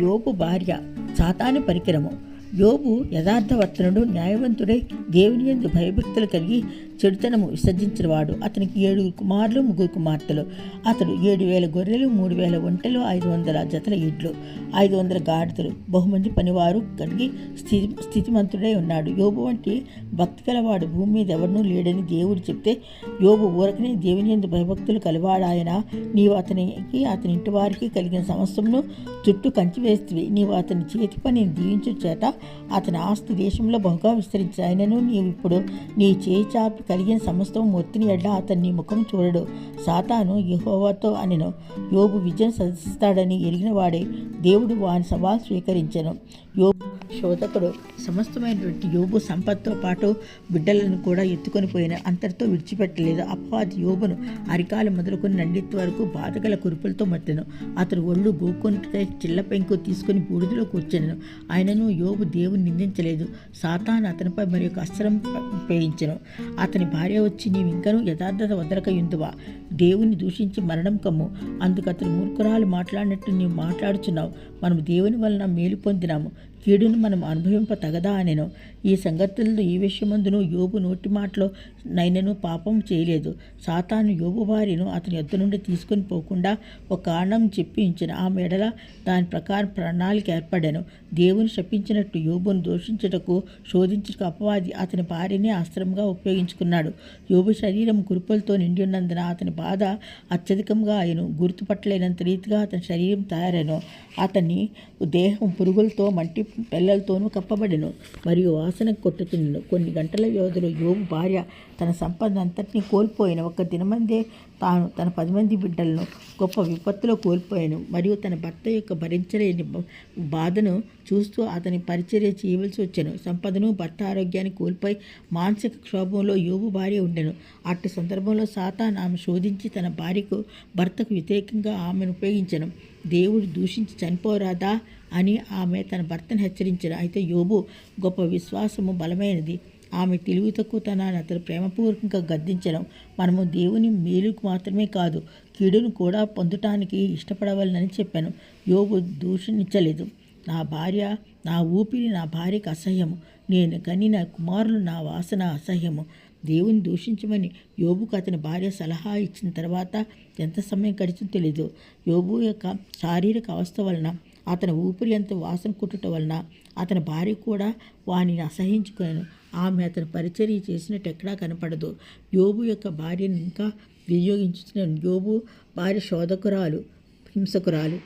యోబు భార్య సాతాను పరికరము. యోబు యథార్థవర్తనుడు న్యాయవంతుడై దేవుని ఎందు భయభక్తులు కలిగి చెడుతనము విసర్జించినవాడు. అతనికి ఏడుగురు కుమారులు ముగ్గురు కుమార్తెలు. అతడు ఏడు వేల గొర్రెలు మూడు వేల ఒంటెలు ఐదు వందల జతల ఇడ్లు ఐదు వందల గాడిదలు. బహుమంది పనివారు కలిగి స్థితి స్థితిమంతుడై ఉన్నాడు. యోబు వంటి భక్తి గలవాడు భూమి మీద ఎవరినూ లేడని దేవుడు చెప్తే యోబు ఊరకనే దేవుని ఎందు భయభక్తులు కలివాడాయన నీవు అతనికి అతని ఇంటి వారికి కలిగిన సమస్యను చుట్టూ కంచి నీవు అతని చేతి పనిని దీవించు చేత అతని ఆస్తి దేశంలో బహుగా విస్తరించి ఆయనను నీవు ఇప్పుడు నీ చేయి చాపి కలిగిన సమస్తం మొత్తిని ఎడ్డ అతని నీ ముఖం చూడడు. సాతాను యహోవాతో అనెను. యోగు విజయం సాధిస్తాడని ఎరిగిన వాడే దేవుడు వాని సవాల్ స్వీకరించను. యోగు శోధకుడు. సమస్తమైనటువంటి యోగు సంపత్తో పాటు బిడ్డలను కూడా ఎత్తుకొని పోయిన అంతటితో విడిచిపెట్టలేదు. అపవాది యోగును అరికాలు మొదలుకొని నండిత్ వరకు బాధగల కురుపులతో మట్టెను అతడు ఒళ్ళు గోకొని చిల్ల పెంకు తీసుకుని బూడిదలో కూర్చొనెను ఆయనను యోగు దేవుని నిందించలేదు. సాతాను అతనిపై మరి ఒక అస్త్రం పేయించను. అతని భార్య వచ్చి నీవు ఇంకనూ యథార్థత వదలక యుందువా? దేవుని దూషించి మరణం కమ్ము. అందుకు అతను మూర్ఖురాలు మాట్లాడినట్టు నీవు మాట్లాడుచున్నావు. మనము దేవుని వలన మేలు పొందినాము. కీడును మనం అనుభవింప తగదా అనెను. ఈ సంగతుల్లో ఈ విషయమందును యోబు నోటి మాటలో నైనను పాపం చేయలేదు. సాతాను యోబు భార్యను అతని ఎద్దు నుండి తీసుకొని పోకుండా ఒక కారణం చెప్పించిన ఆ మెడల దాని ప్రకారం ప్రణాళిక ఏర్పడాను. దేవుని శపించినట్టు యోబును దూషించుటకు శోధించుటకు అపవాది అతని భార్యనే అస్త్రంగా ఉపయోగించుకున్నాడు. యోబు శరీరం కురుపులతో నిండి ఉన్నందున అతని బాధ అత్యధికంగా ఆయను గుర్తుపట్టలేనంత రీతిగా అతని శరీరం తయారైను. అతని దేహం పురుగులతో మంటి పిల్లలతోనూ కప్పబడెను మరియు వాసన కొట్టుతున్నను. కొన్ని గంటల వ్యవధిలో యోగు భార్య తన సంపద అంతటినీ కోల్పోయిన ఒక దినమందే తాను తన పది మంది బిడ్డలను గొప్ప విపత్తులో కోల్పోయాను. మరియు తన భర్త యొక్క భరించలేని బాధను చూస్తూ అతని పరిచర్య చేయవలసి వచ్చాను. సంపదను భర్త ఆరోగ్యాన్ని కోల్పోయి మానసిక క్షోభంలో యోగు భార్య ఉండెను. అట్టి సందర్భంలో సాతాన్ ఆమె శోధించి తన భార్యకు భర్తకు వ్యతిరేకంగా ఆమెను ఉపయోగించను. దేవుడు దూషించి చనిపోరాదా అని ఆమె తన భర్తను హెచ్చరించారు. అయితే యోబు గొప్ప విశ్వాసము బలమైనది. ఆమె తెలివి తక్కువతనాన్ని అతను ప్రేమపూర్వకంగా గద్దించడం మనము దేవుని మేలుకు మాత్రమే కాదు కీడును కూడా పొందటానికి ఇష్టపడవాలని చెప్పాను. యోగు దూషించలేదు. నా భార్య నా ఊపిరి నా భార్యకు అసహ్యము. నేను కనిన కుమారులు నా వాసన అసహ్యము. దేవుని దూషించమని యోబుకు అతని భార్య సలహా ఇచ్చిన తర్వాత ఎంత సమయం గడిచిందో తెలీదు. యోబు యొక్క శారీరక అవస్థ వలన అతని ఊపిరి ఎంత వాసన కుట్టుట వలన అతని భార్య కూడా వానిని అసహించుకోను ఆమె అతను పరిచర్య చేసినట్టు ఎక్కడా కనపడదు. యోబు యొక్క భార్యను ఇంకా వినియోగించుకున్నాను యోబు భార్య శోధకురాలు హింసకురాలు.